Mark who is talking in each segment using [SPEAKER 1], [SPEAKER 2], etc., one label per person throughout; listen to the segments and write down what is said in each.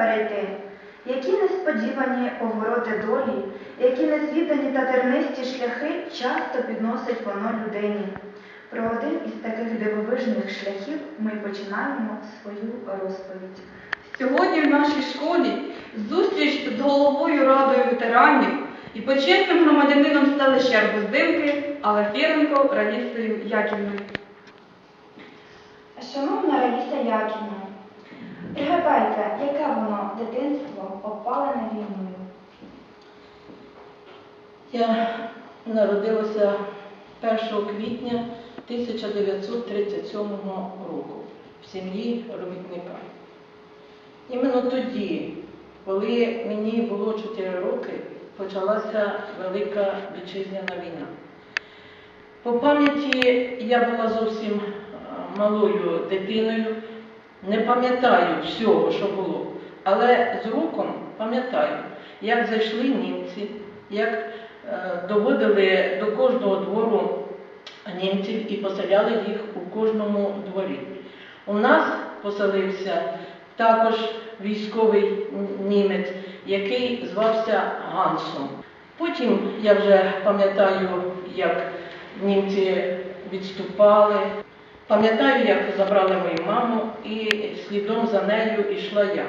[SPEAKER 1] перейти. Які несподівані повороти долі, які незвідані та тернисті шляхи часто підносить воно людині. Про один із таких дивовижних шляхів ми починаємо свою розповідь.
[SPEAKER 2] Сьогодні в нашій школі зустріч з головою радою ветеранів і почесним громадянином селища Арбуздинки Алафіренко Раїсою Яківною.
[SPEAKER 1] Шановна Раїса Яківна, пригадайте, яке воно дитинство опалене війною.
[SPEAKER 3] Я народилася 1 квітня 1937 року в сім'ї робітника. Іменно тоді, коли мені було 4 роки, почалася Велика Вітчизняна війна. По пам'яті я була зовсім е, малою дитиною, не пам'ятаю всього, що було, але з роком пам'ятаю, як зайшли німці, як е, доводили до кожного двору німців і поселяли їх у кожному дворі. У нас поселився також військовий німець, який звався Гансом. Потім я вже пам'ятаю, як німці відступали. Пам'ятаю, як забрали мою маму і слідом за нею йшла я.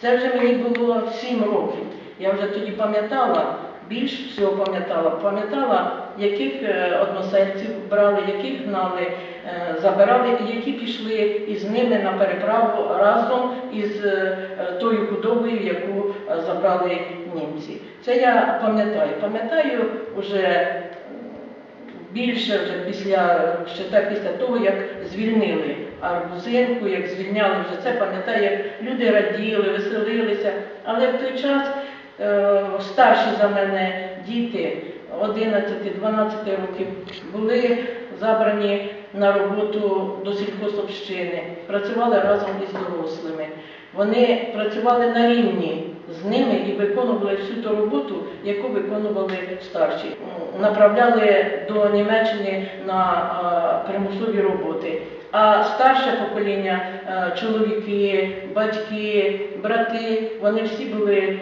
[SPEAKER 3] Це вже мені було 7 років. Я вже тоді пам'ятала, більш всього пам'ятала, пам'ятала, яких е, односельців брали, яких гнали, е, забирали, і які пішли із ними на переправу разом із е, тою худобою, яку забрали німці. Це я пам'ятаю. Пам'ятаю вже більше вже після ще так після того, як звільнили арбузинку, як звільняли вже це, пам'ятаю, люди раділи, веселилися. Але в той час е, старші за мене діти 11-12 років були забрані на роботу до сільхозобщини, працювали разом із дорослими. Вони працювали на рівні з ними і виконували всю ту роботу, яку виконували старші. Направляли до Німеччини на е, примусові роботи. А старше покоління, е, чоловіки, батьки, брати, вони всі були е,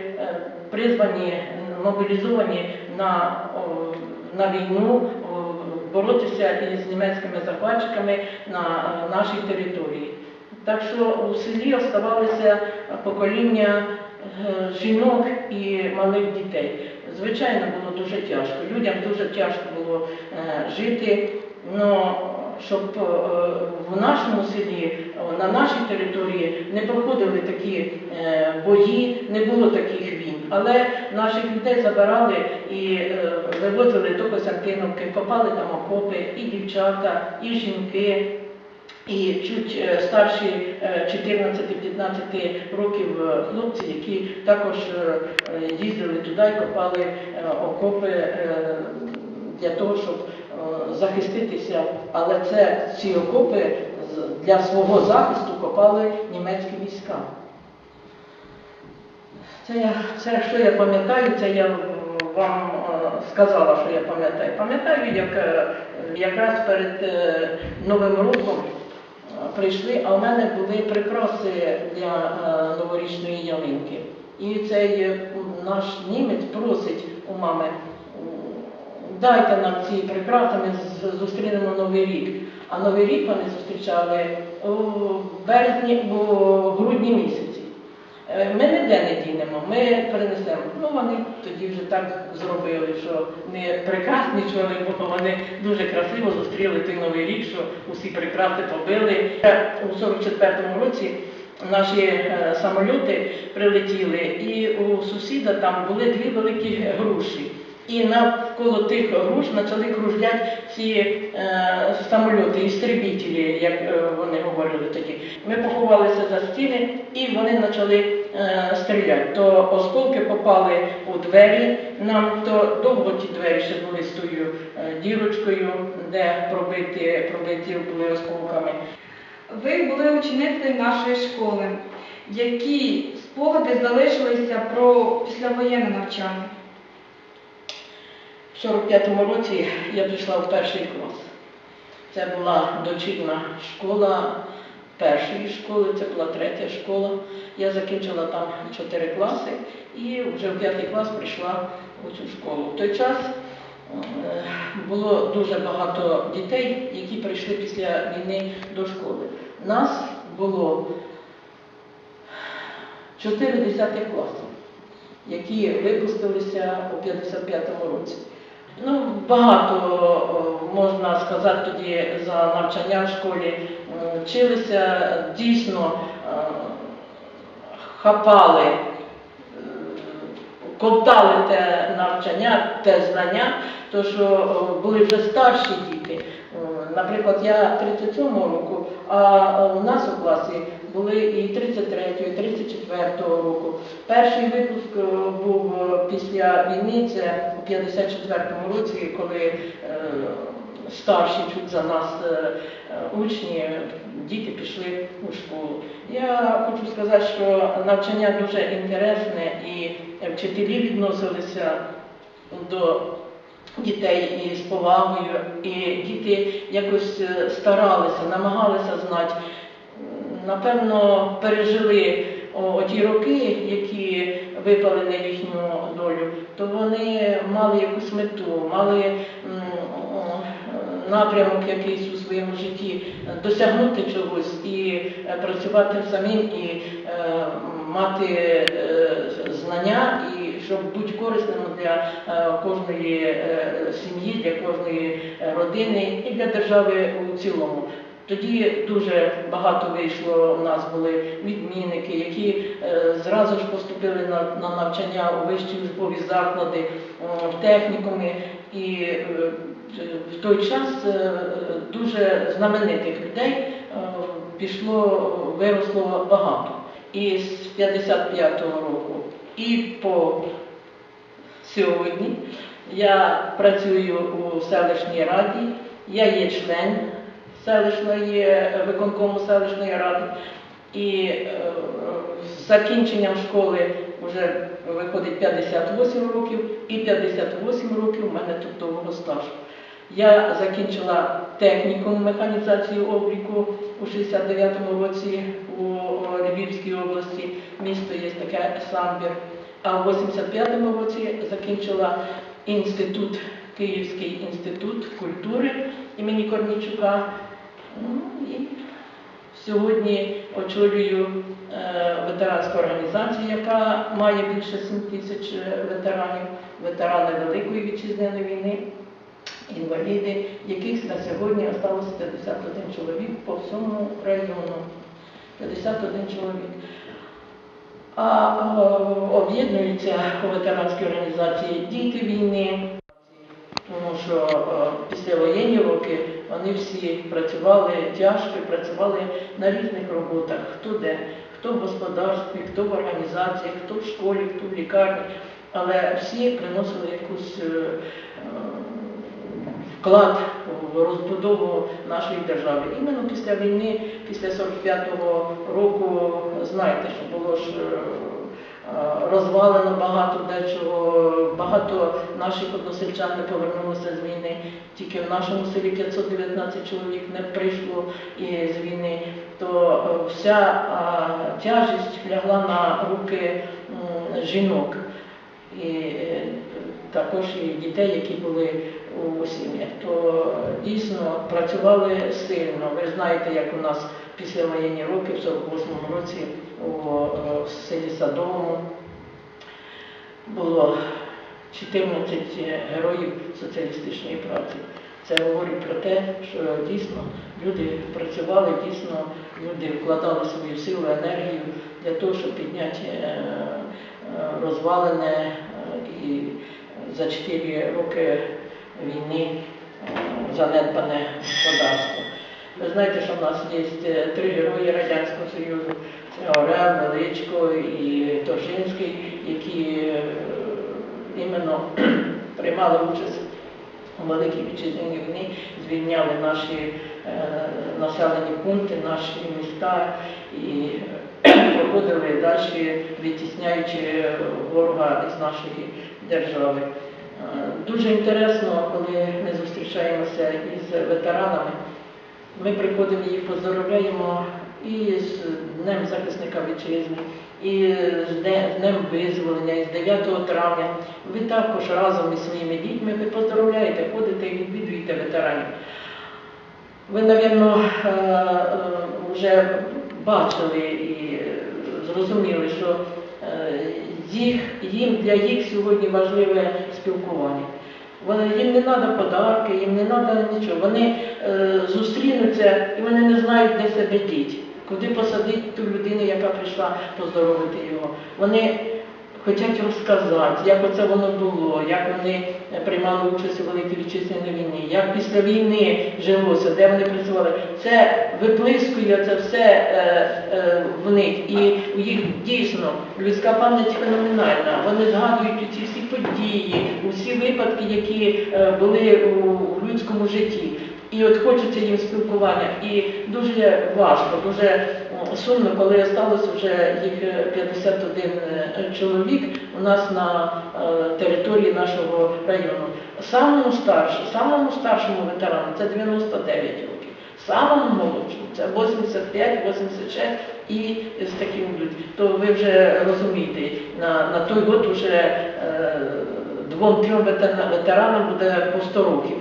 [SPEAKER 3] призвані, мобілізовані на, на війну, боротися із німецькими захватчиками на нашій території. Так що у селі оставалися покоління жінок і малих дітей. Звичайно, було дуже тяжко. Людям дуже тяжко було е, жити. Но щоб е, в нашому селі, е, на нашій території не проходили такі е, бої, не було таких війн. Але наших людей забирали і е, вивозили до Костянтиновки, копали там окопи, і дівчата, і жінки. І чуть е, старші е, 14-15 років е, хлопці, які також е, е, їздили туди і копали е, окопи е, для того, щоб е, захиститися. Але це ці окопи для свого захисту копали німецькі війська. Це, я, це що я пам'ятаю, це я вам е, сказала, що я пам'ятаю. Пам'ятаю, як е, якраз перед е, Новим роком е, прийшли, а в мене були прикраси для е, новорічної ялинки. І цей е, наш німець просить у мами, дайте нам ці прикраси, ми зустрінемо Новий рік. А Новий рік вони зустрічали у березні, у грудні місяці. Е, Ми ніде не дінемо, ми принесемо. Ну вони тоді вже так зробили, що не прекрасні прекраснічували, бо вони дуже красиво зустріли той новий рік, що усі прикраси побили. Е, У 44-му році наші е, самоліти прилетіли, і у сусіда там були дві великі груші. І навколо тих груш почали кружляти ці е, самольоти, істребітелі, як е, вони говорили тоді. Ми поховалися за стіни і вони почали е, стріляти. То осколки попали у двері нам, то довго ті двері ще були з тою е, дірочкою, де пробиті, пробиті були осколками.
[SPEAKER 2] Ви були ученицею нашої школи. Які спогади залишилися про післявоєнне навчання?
[SPEAKER 3] В 45-му році я пішла в перший клас. Це була дочірна школа першої школи, це була третя школа. Я закінчила там 4 класи і вже в п'ятий клас прийшла у цю школу. В той час е, було дуже багато дітей, які прийшли після війни до школи. Нас було 4 десятих класів, які випустилися у 55-му році. Ну, багато можна сказати тоді за навчання в школі. Вчилися дійсно, е, хапали, е, ковтали те навчання, те знання, то що були вже старші діти. Наприклад, я 37-го року, а у нас у класі були і 33-го, і 34-го року. Перший випуск е, був е, після війни, це у 54-му році, коли е, старші чуть за нас учні, діти пішли у школу. Я хочу сказати, що навчання дуже інтересне і вчителі відносилися до дітей із повагою, і діти якось старалися, намагалися знати. Напевно, пережили о, ті роки, які випали на їхню долю, то вони мали якусь мету, мали напрямок якийсь у своєму житті, е, досягнути чогось і е, працювати самим, і е, мати знання, і щоб бути корисним для кожної сім'ї, для кожної родини і для держави у цілому. Тоді дуже багато вийшло. У нас були відмінники, які е, зразу ж поступили на, на навчання у вищі учбові заклади, в технікуми. І е, в той час е, дуже знаменитих людей пішло, виросло багато. І з 55-го року і по сьогодні я працюю у селищній раді, я є член селищної е, виконкому селищної ради. І е, з закінченням школи вже виходить 58 років, і 58 років у мене трудового стажу. Я закінчила технікум механізації обліку у 69-му році у Львівській області. Місто є таке Самбір. А в 85-му році закінчила інститут, Київський інститут культури імені Корнічука. Ну, і сьогодні очолюю е, ветеранську організацію, яка має більше 7 тисяч е, ветеранів, ветерани Великої вітчизняної війни, інваліди, яких на сьогодні залишилося 51 чоловік по всьому району. 51 чоловік. А е, об'єднуються у ветеранській організації діти війни, тому що е, післявоєнні роки вони всі працювали тяжко, працювали на різних роботах, хто де, хто в господарстві, хто в організації, хто в школі, хто в лікарні, але всі приносили якусь е, вклад в розбудову нашої держави. Іменно після війни, після 45-го року, знаєте, що було ж е, розвалено багато дечого, багато наших односельчан не повернулося з війни. Тільки в нашому селі 519 чоловік не прийшло із війни, то е, вся е, тяжість лягла на руки жінок. І е, також і дітей, які були у сім'ях, то дійсно працювали сильно. Ви знаєте, як у нас після воєнні роки, в 48-му році у е, селі Садовому було 14 героїв соціалістичної праці. Це говорить про те, що дійсно люди працювали, дійсно люди вкладали свою силу, енергію для того, щоб підняти е, е, розвалене е, і за 4 роки війни е, занедбане господарство. Ви знаєте, що в нас є е, три герої Радянського Союзу. Це Величко і Торжинський, які е, іменно приймали участь у Великій Вітчизняній війні, звільняли наші е, населені пункти, наші міста і проходили далі, відтісняючи ворога із нашої держави. Дуже інтересно, коли ми зустрічаємося із ветеранами. Ми приходимо їх поздоровляємо і з Днем захисника вітчизни, і з Днем визволення, і з 9 травня. Ви також разом із своїми дітьми ви поздоровляєте, ходите і відвідуєте ветеранів. Ви, напевно, вже бачили і е, зрозуміли, що е, їм для їх сьогодні важливе спілкування. Вони, їм не треба подарки, їм не треба нічого. Вони е, зустрінуться і вони не знають, де себе діти, куди посадити ту людину, яка прийшла поздоровити його. Вони хочуть розказати, як оце воно було, як вони е, приймали участь у Великій Вітчизняній війні, як після війни жилося, де вони працювали. Це виплискує це все е, е, в них. І у їх дійсно людська пам'ять феноменальна. Вони згадують ці всі події, усі випадки, які е, були у, людському житті. І от хочеться їм спілкування. І дуже важко, дуже сумно, коли сталося вже їх е, 51 е, чоловік у нас на е, території нашого району. Самому старшому, самому старшому ветерану це 99 років. Самому молодшому це 85-86 і з таким людьми. То ви вже розумієте, на, на той год вже е, двом-трьом ветеранам буде по 100 років.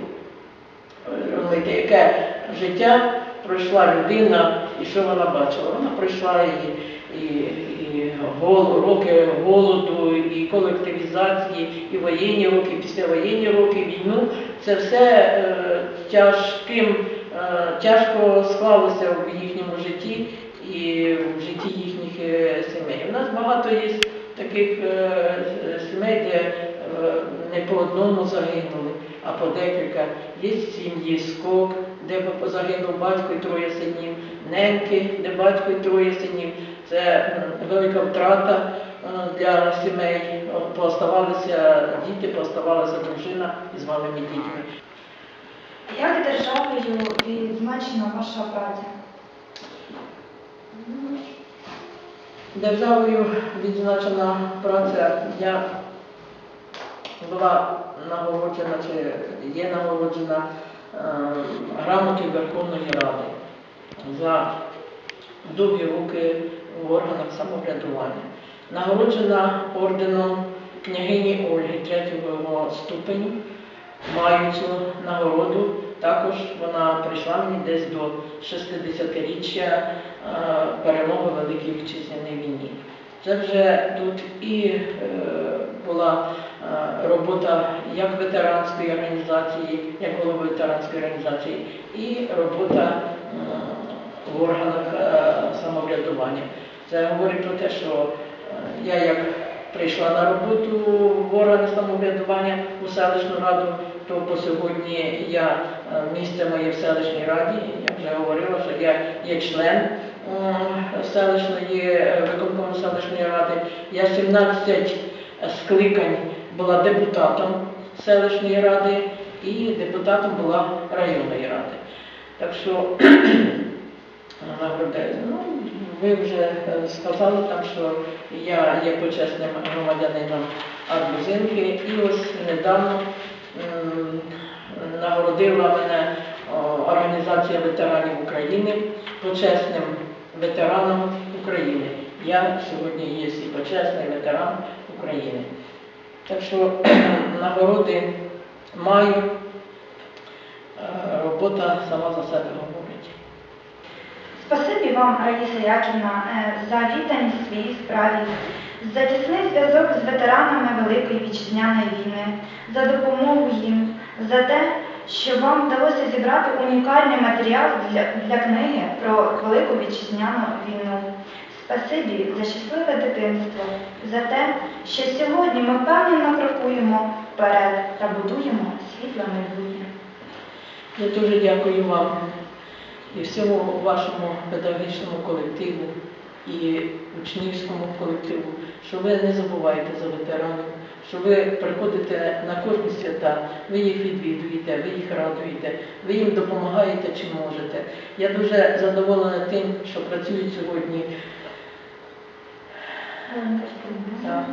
[SPEAKER 3] Розумієте, яке життя пройшла людина і що вона бачила? Вона пройшла і, і, і гол, роки голоду, і колективізації, і воєнні роки, і післявоєнні роки, війну. Це все е, тяжким, тяжко склалося в їхньому житті і в житті їхніх е, сімей. У нас багато є таких е, сімей, де е, не по одному загинули, а по декілька. Є сім'ї скок, де загинув батько і троє синів, неньки, де батько і троє синів. Це велика втрата е, для сімей. О, Пооставалися діти, пооставалася дружина із малими дітьми.
[SPEAKER 1] Як державою відзначена ваша праця?
[SPEAKER 3] Державою відзначена праця. Я була нагороджена чи є нагороджена е, грамотою Верховної Ради за довгі роки в органах самоврядування. Нагороджена орденом княгині Ольги третього ступеню. Маю цю нагороду. Також вона прийшла мені десь до 60-річчя е, перемоги Великій Вітчизняній війні. Це вже тут і е, була е, робота як ветеранської організації, як голови ветеранської організації, і робота в органах самоврядування. Це говорить про те, що я як прийшла на роботу в органи самоврядування у селищну раду, то по сьогодні я е, місце моє в селищній раді. Я вже говорила, що я є член селищної е, виконкому селищної ради. Я 17 скликань була депутатом селищної ради і депутатом була районної ради. Так що. Ну, ви вже е, сказали там, що я є почесним громадянином Арбузинки. І ось недавно нагородила мене Організація ветеранів України почесним ветераном України. Я сьогодні є і почесний ветеран України. Так що нагороди маю, Е, робота сама за себе говорить.
[SPEAKER 1] Спасибі вам, Раїса Яківна, е, за відданість своїй справі, за тісний зв'язок з ветеранами Великої Вітчизняної війни, за допомогу їм, за те, що вам вдалося зібрати унікальний матеріал для, для книги про Велику Вітчизняну війну. Спасибі за щасливе дитинство, за те, що сьогодні ми впевнено крокуємо вперед та будуємо світле майбутнє.
[SPEAKER 3] Я дуже дякую вам і всьому вашому педагогічному колективу і учнівському колективу, що ви не забуваєте за ветеранів, що ви приходите на кожні свята, ви їх відвідуєте, ви їх радуєте, ви їм допомагаєте чи можете. Я дуже задоволена тим, що працюють сьогодні так,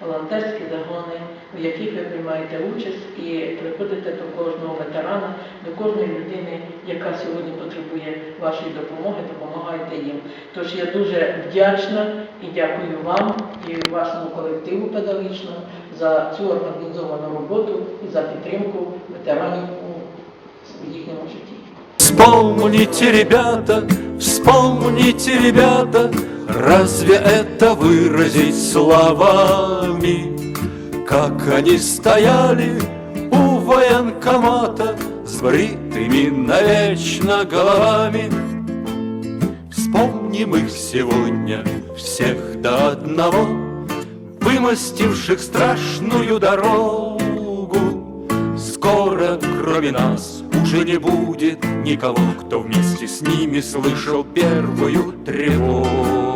[SPEAKER 3] волонтерські загони, у яких ви приймаєте участь і приходите до кожного ветерана, до кожної людини, яка сьогодні потребує вашої допомоги, допомагаєте їм. Тож я дуже вдячна і дякую вам і вашому колективу педагогічному за цю організовану роботу і за підтримку ветеранів у їхньому житті.
[SPEAKER 4] Вспомните, ребята, вспомните, ребята, разве это выразить словами? Как они стояли у военкомата с бритыми навечно головами. Вспомним их сегодня, всех до одного, Вымостивших страшную дорогу. Скоро, кроме нас, уже не будет никого, Кто вместе с ними слышал первую тревогу.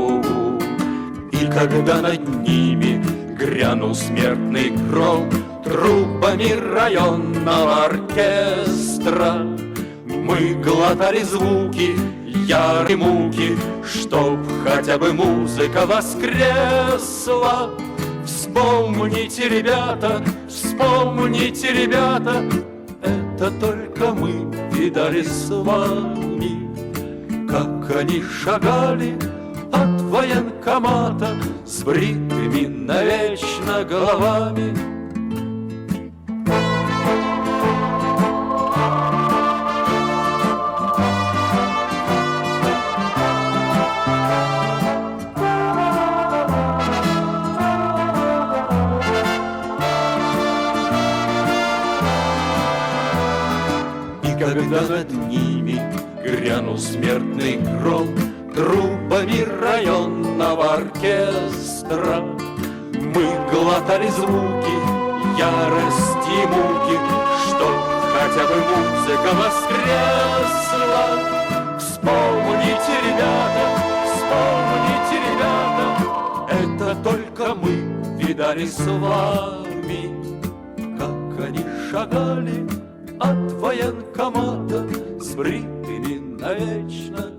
[SPEAKER 4] И когда над ними грянул смертный гром Трубами районного оркестра, Мы глотали звуки ярой муки, Чтоб хотя бы музыка воскресла. Вспомните, ребята, вспомните, ребята, Это только мы видали с вами, Как они шагали военкомата С бритыми навечно головами. Музыка воскресла. Вспомните, ребята, вспомните, ребята. Это только мы видали с вами Как они шагали от военкомата с бритыми навечно